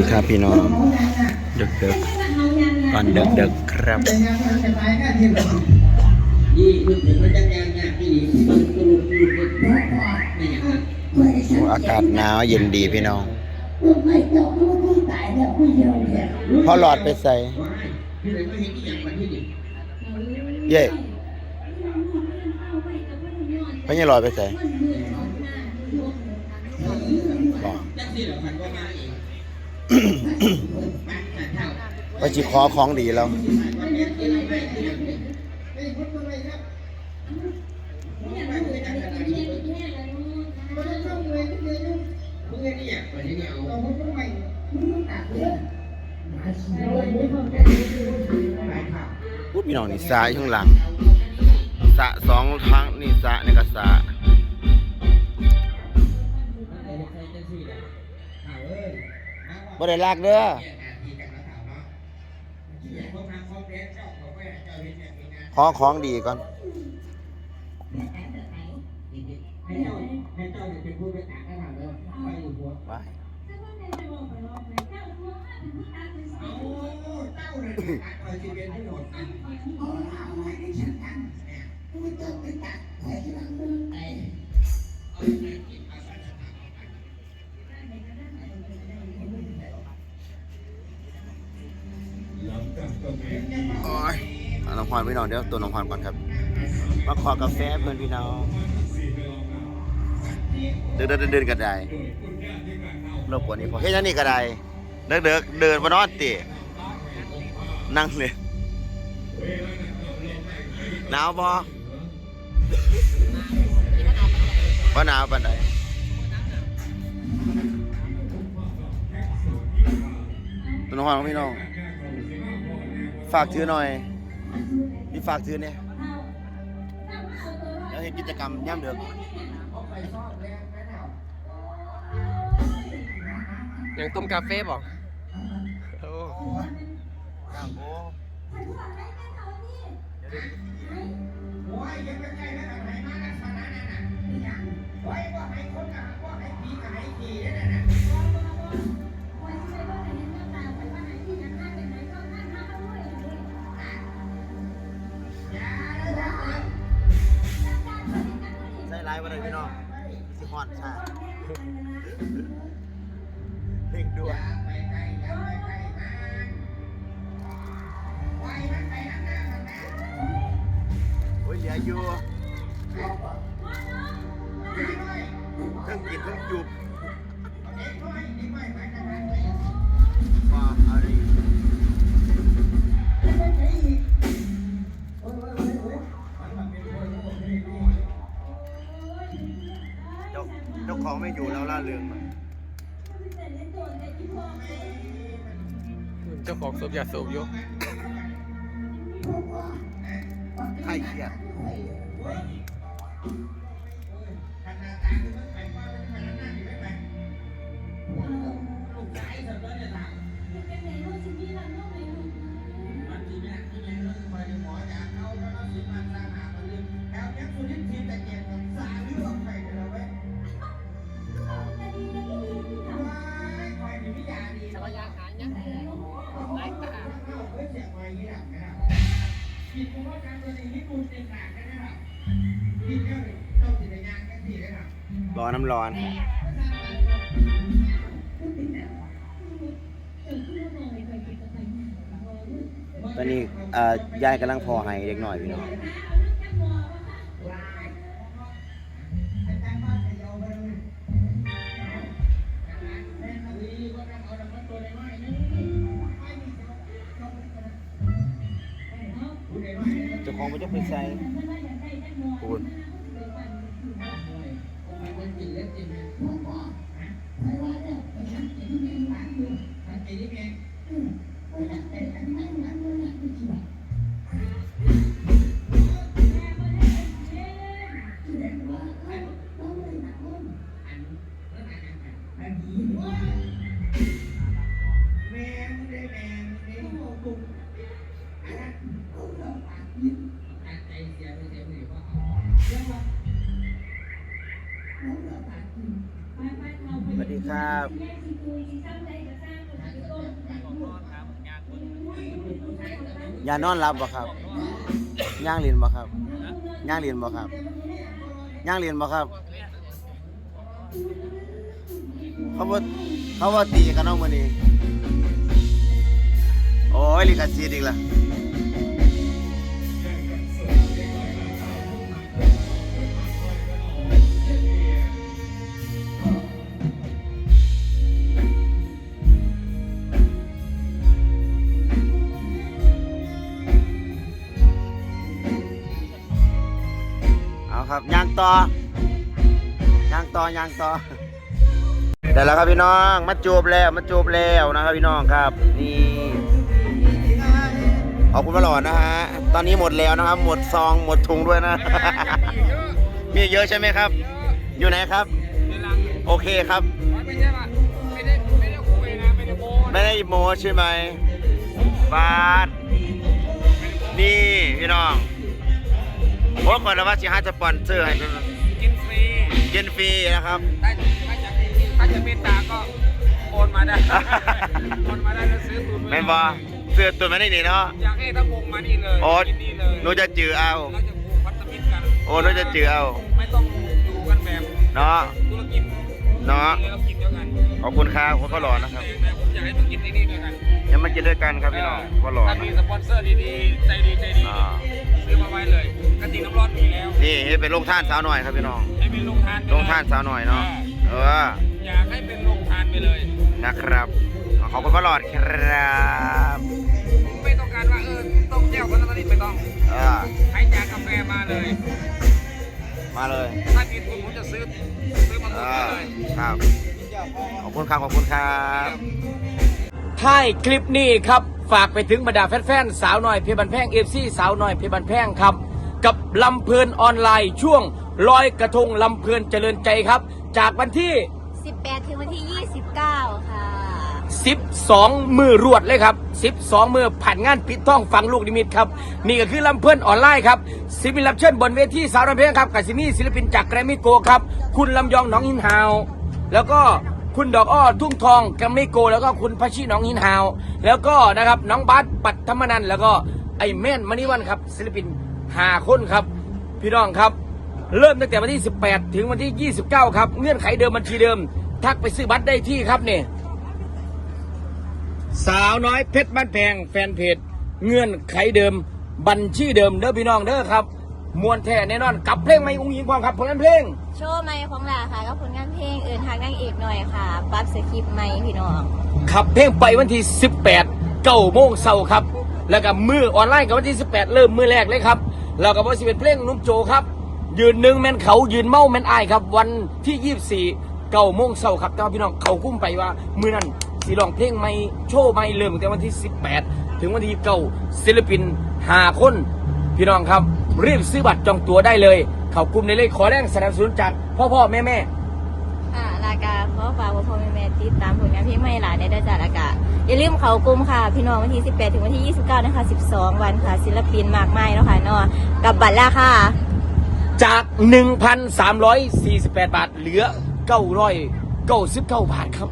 ดีครับพี่น้องดึกดึกก่อนดึกดึกครับอย่างนั้นโอ้อากาศหนาวเย็นดีพี่น้องพอหลอดไปใส่ เย่างวันที่นี่เย่พอยังหลอดไปใส่ ไปจิขอของดีแล้วพูดพี่น้องนี่สระอยู่ข้างหลังสะสองทางนี่สระนี่ก็สะ บ่ได้ลากเด้อขอของดีก่อนไปเโอ้ยน้องพรพี่น้องเดี๋ยวตัวน้องพรก่อนครับ มาขอกาแฟเพื่อนพี่น้องเดินเดินเดินกันได้รบกวนนี่พอเฮ้ยนั่นนี่ก็ได้เดินเดินเดินมานอนตินั่งเลยหนาวบ่บ่หนาวปานใดตัวน้องพรของพี่น้อง ฝากถือหน่อยพี่ฝากถือเนี่ยแล้วเห็นกิจกรรมย่ำเดือกยังต้มกาแฟบอกโอ้ย่างโอ้ เพ่งด้วย ไปไกลอย่าไปไกลมันไว้มันไปข้างหน้ามันนะ โอ้ยเหลืออยู่ ของสูบยาสูบอยู่ใครเครีย ร้อนน้ำร้อนตอนนี้ยายกำลังพอให้เด็กหน่อยพี่น้องเจ้าของมันจะไปใส่ปูน สวัสดีครับ ย่านอนหลับบ่ครับย่างเรียนบ่ครับย่างเรียนบ่ครับย่างเรียนบ่ครับ เขาว่าเขาว่าตีกันเอามื้อนี้โอ้ยลิขสิทธิ์อีกละ ต่อย่างต่อย่างต่อแต่แล้วครับพี่น้องมาจูบแล้วมาจูบแล้วนะครับพี่น้องครับนี่ขอบคุณมาหลอดนะฮะตอนนี้หมดแล้วนะครับ หมดซองหมดถุงด้วยนะ มีเยอะใช่ไหมครับ อยู่ไหนครับ โอเคครับไม่ไม่ได้ไม่ได้ไม่ได้ไม่ได้โมใช่ไหมบาทนี่พี่น้อง โอ้ก่อนแล้วว่าสิหาสปอนเซอร์ให้กินฟรีกินฟรีนะครับ ถ้าถ้าจะถ้าจะเมตตาก็โอนมาได้ โอนมาได้แล้วซื้อตุนไว้แม่นบอเสื้อตัวมันได้นี่เนาะ อยากให้ทั้งวงมานี่เลยโอ้กินนี่เลยหนูจะจือเอา เราจะผูกพันธมิตรกันโอ้หนูจะจือเอา ไม่ต้องอยู่กันแบบเนาะ ธุรกิจเนาะเรากินเดียวกันขอบคุณครับขอบคุณหลอดนะครับผมอยากให้มากินที่นี่ด้วยกัน ยังมากินด้วยกันครับพี่น้องก็หลอดถ้ามีสปอนเซอร์ดีๆใจดีใจดีอ่า ซื้อมาไว้เลยกระติกน้ำร้อนมีแล้วนี่ให้เป็นโรงท่านสาวหน่อยครับพี่น้องให้เป็นโรงทานไปโรงท่านสาวหน่อยเนาะเอออยากให้เป็นโรงทานไปเลย นะครับขอบคุณพระหลอดครับไม่ต้องการว่าเออต้องแก้วคนนั้นคนนี้ไม่ต้องเออให้จากกาแฟมาเลย มาเลยถ้ามีทุนผมจะซื้อซื้อมาเอตุนอไว้เลยครับขอบคุณครับขอบคุณครับ ท้ายคลิปนี้ครับ ฝากไปถึงบรรดาแฟนๆสาวน้อยเพชรบันแพงเอฟซีสาวน้อยเพชรบันแพงครับ กับลำเพลินออนไลน์ช่วงลอยกระทงลำเพลินเจริญใจครับ จากวันที่ 18 ถึงวันที่ 29 ค่ะ 12 มือรวดเลยครับ 12 มือผ่านงานปิดท่องฟังลูกนิมิตครับ นี่ก็คือลำเพื่อนออนไลน์ครับศิลปินรับเชิญบนเวทีสาวน้อยเพลงครับกับซิมีศิลปินจากแกรมมี่โกครับคุณลำยองหน้องหินฮาว แล้วก็ คุณดอกอ้อทุ่งทองแกรมมี่โก แล้วก็คุณพัชชีน้องหินฮาว แล้วก็นะครับน้องบัสปัตธรรมนันแล้วก็ไอ้แม่นมณีวันครับศิลปินหาคนครับ พี่น้องครับ เริ่มตั้งแต่วันที่ 18 ถึงวันที่ 29 ครับ เงื่อนไขเดิมบัญชีเดิม ทักไปซื้อบัตรได้ที่ครับเนี่ยสาวน้อยเพชรบ้านแพงแฟนเพจเงื่อนไขเดิมบัญชีเดิมเด้อพี่น้องเด้อครับ มวนแท้แน่นอนกับเพลงไม่อุ้งยิงความครับผลงานเพลง โชว์ใหม่ของลาค่ะก็ผลงานเพลงเอินทางนางเอกหน่อยค่ะปรั๊บสคริปต์ใหม่พี่น้องขับเพลงไปวันที่ 18เก้าโมงเช้าครับ แล้วก็มือออนไลน์กับวันที่ 18 เริ่มมือแรกเลยครับ แล้วก็วันที่เป็นเพลงนุ่มโจครับ ยืนหนึ่งแมนเขายืนเมาแมนอายครับ วันที่ 24เก้าโมงเช้าครับแต่ว่าพี่น้องเขากุ้มไปว่า มือนั้นสีร้องเพลงไม่โชว์ไม่เริ่มตั้งแต่วันที่ 18 ถึงวันที่เก้าศิลปินหาคน พี่น้องครับ รีบซื้อบัตรจองตั๋วได้เลย เขากลุ่มในเลยขอแรงสนับสนุนจากพ่อพ่อแม่แม่ค่ะลากาขอฝากพ่อพ่อแม่แม่ติดตามผลงานเพลงใหม่หลานในเด้อจ้าลากาอย่าลืมเขากลุ่มค่ะ พี่น้องวันที่ 18 ถึงวันที่ 29 นะคะ 12 วันค่ะ ศิลปินมากมายเนาะค่ะเนาะกับบัตรราคาจาก 1,348 บาท เหลือ 999บาทครับ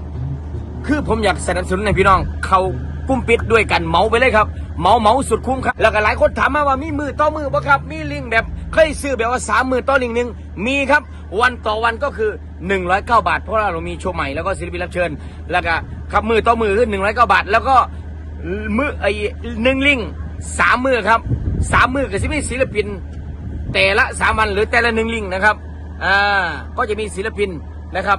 คือผมอยากสนับสนุนให้พี่น้องเขา กุ้มปิดด้วยกันเมาไปเลยครับเมาเมาสุดคุ้มครับ แล้วก็หลายคนถามมาว่ามีมือต่อมือบ่ครับ มีลิงแบบเคยซื้อแบบว่าสามมือต่อลิงหนึ่งมีครับ วันต่อวันก็คือ 109 บาท เพราะว่าเรามีโชว์ใหม่แล้วก็ศิลปินรับเชิญ แล้วก็ครับมือต่อมือคือ109 บาท แล้วก็มือไอ้หนึ่งลิงสามมือครับสามมือกับศิลปินศิลปินแต่ละสามวันหรือแต่ละหนึ่งลิงนะครับอ่าก็จะมีศิลปินนะครับ